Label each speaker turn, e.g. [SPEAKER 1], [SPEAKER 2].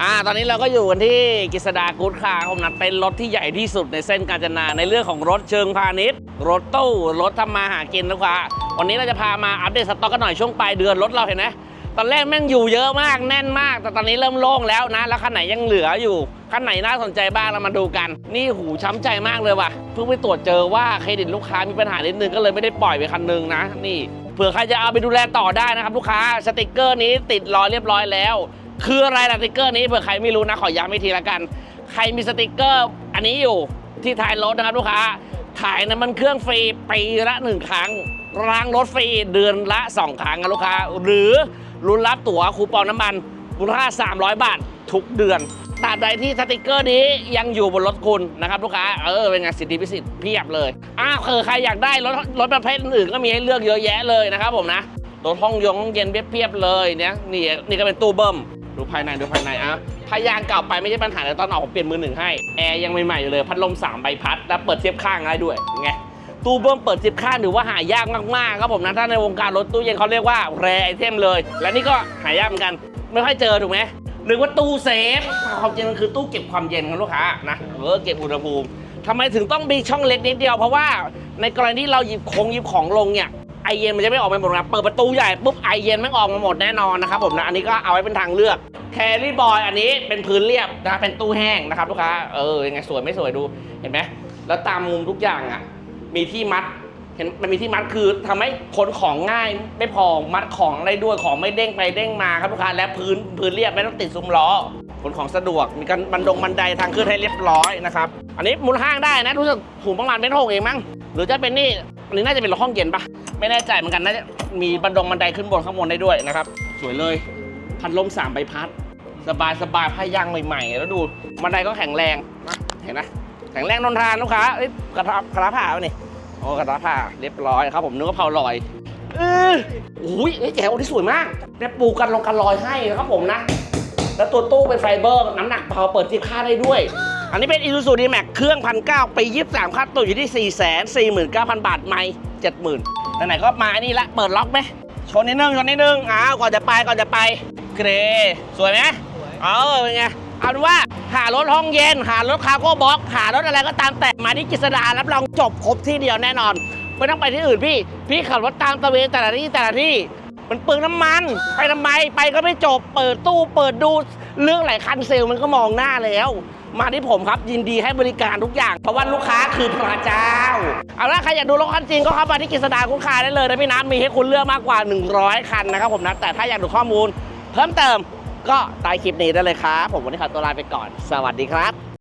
[SPEAKER 1] อ่าตอนนี้เราก็อยู่กันที่กฤษดากู๊ดคาร์ผมนัดเป็นรถที่ใหญ่ที่สุดในเส้นกาญจนาในเรื่องของรถเชิงพาณิชย์ รถตู้รถทำมาหากินลูกค้าวันนี้เราจะพามาอัปเดตสต็อกกันหน่อยช่วงปลายเดือนรถเราเห็นไหมตอนแรกแม่งอยู่เยอะมากแน่นมาก แต่ตอนนี้เริ่มโล่งแล้วนะ แล้วคันไหนยังเหลืออยู่คันไหนน่าสนใจบ้างเรามาดูกัน นี่หูช้ำใจมากเลยว่ะเพิ่งไปตรวจเจอว่าเครดิตลูกค้ามีปัญหานิดนึงก็เลยไม่ได้ปล่อยไปคันนึงนะ นี่เผื่อใครจะเอาไปดูแลต่อได้นะครับลูกค้าสติกเกอร์นี้ติดรอเรียบร้อยแล้ว คืออะไรล่ะสติกเกอร์นี้เผื่อใครไม่รู้นะขอย้ำอีกทีละกัน ใครมีสติกเกอร์อันนี้อยู่ที่ท้ายรถนะครับลูกค้าถ่ายน้ำมันเครื่องฟรีปีละหนึ่งครั้งล้างรถฟรีเดือนละ 2 ครั้งนะลูกค้า หรือรุนรับตั๋วคูปองน้ำมันมูลค่า 300 บาท ทุกเดือนตราบใดที่สติกเกอร์นี้ยังอยู่บนรถคุณนะครับลูกค้า เออเป็นไงสิทธิพิเศษเพียบเลยอ้าวคือใครอยากได้รถรถประเภทอื่นก็มีให้เลือกเยอะแยะเลยนะครับผมนะรถห้องยงห้องเย็นเพียบๆเลยเนี่ยนี่นี่ก็เป็นตู้เบิ้ม ดูภายในดูภายในอะพายางเก่าไปไม่ใช่ปัญหาแต่ตอนออกผมเปลี่ยนมือหนึ่งให้ แอร์ยังใหม่ๆอยู่เลย พัดลม3ใบพัด แล้วเปิดเทียบข้างได้ด้วยไงตู้เบิ้มเปิดเทียบข้างถือว่าหายากมากๆครับผมนะถ้าในวงการรถตู้เย็นเขาเรียกว่าแรไอเทมเลย และนี่ก็หายากเหมือนกัน ไม่ค่อยเจอถูกไหมหรือว่าตู้เซฟความจริงมันคือตู้เก็บความเย็นของลูกค้านะเออเก็บอุณหภูมิทำไมถึงต้องมีช่องเล็กนิดเดียวเพราะว่าในกรณีที่เราหยิบคงหยิบของลงเนี่ย ไอเย็นมันจะไม่ออกไปหมดนะเปิดประตูใหญ่ปุ๊บไอเย็นไม่ออกมาหมดแน่นอนนะครับผมนะอันนี้ก็เอาไว้เป็นทางเลือกแครี่บอยอันนี้เป็นพื้นเรียบนะเป็นตู้แห้งนะครับลูกค้าเออยังไงสวยไม่สวยดูเห็นไหมแล้วตามมุมทุกอย่างอะมีที่มัดเห็นมันมีที่มัดคือทำให้ขนของง่ายไม่พอมัดของอะไรด้วยของไม่เด้งไปเด้งมาครับลูกค้าและพื้นพื้นเรียบไม่ต้องติดซุ้มล้อขนของสะดวกมีการบันดงบันไดทางขึ้นให้เรียบร้อยนะครับอันนี้มูลห้างได้นะรู้สึกถูกประมาณเป็นหกเองมั้งหรือจะเป็นนี่ อันนี้น่าจะเป็นห้องเย็นปะไม่แน่ใจเหมือนกันน่าจะมีบันดงบันไดขึ้นบนข้างบนได้ด้วยนะครับ สวยเลยพัดลมสามใบพัด สบายสบายผ้ายางใหม่ๆ แล้วดูบันไดก็แข็งแรงนะเห็นไหมแข็งแรงทนทานลูกค้าเอ้ยกระทะกระทะผ้าปะนี่โอ้กระทะผ้าเรียบร้อยครับ ผมนึกว่าเผาลอยเอออุ้ยเอ้ยแจ๋วที่สวยมากได้ปูกันลงกันลอยให้นะครับผมนะ แล้วตัวตู้เป็นไฟเบอร์ น้ำหนักเบาเปิดทิปค่าได้ด้วย อันนี้เป็น Isuzu D-Max เครื่องพันเก้าปี23ค่าตัวอยู่ที่4 4 9 0 0 0บาทไม่70,000ไหนๆก็มาอันนี้ละเปิดล็อกไหมชนนิดนึงชนนิดนึงอ้าวก่อนจะไปก่อนจะไปเกรสวยไหมเออเป็นไงเอาเป็นว่าหารถห้องเย็น หารถคาร์โก้บ็อกหารถอะไรก็ตามแต่มาที่กิษดารับรองจบครบที่เดียวแน่นอนไม่ต้องไปที่อื่นพี่ พี่ขับรถตามตะเวนแต่ละที่แต่ละที่ มันเปลืองน้ำมัน ไปทำไมไปก็ไม่จบ เปิดตู้เปิดดู เรื่องหลายคันเซลล์มันก็มองหน้าแล้ว มาที่ผมครับยินดีให้บริการทุกอย่าง เพราะว่าลูกค้าคือพระเจ้า เอาละใครอยากดูรถคันจริงก็เข้ามาที่กฤษดาคุณคาได้เลยนะพี่น้ำมีให้คุณเลือกมากกว่า 100 คันนะครับผมนะแต่ถ้าอยากดูข้อมูล เพิ่มเติมก็ใต้คลิปนี้ได้เลยครับผมวันนี้ขอตัวลาไปก่อน สวัสดีครับ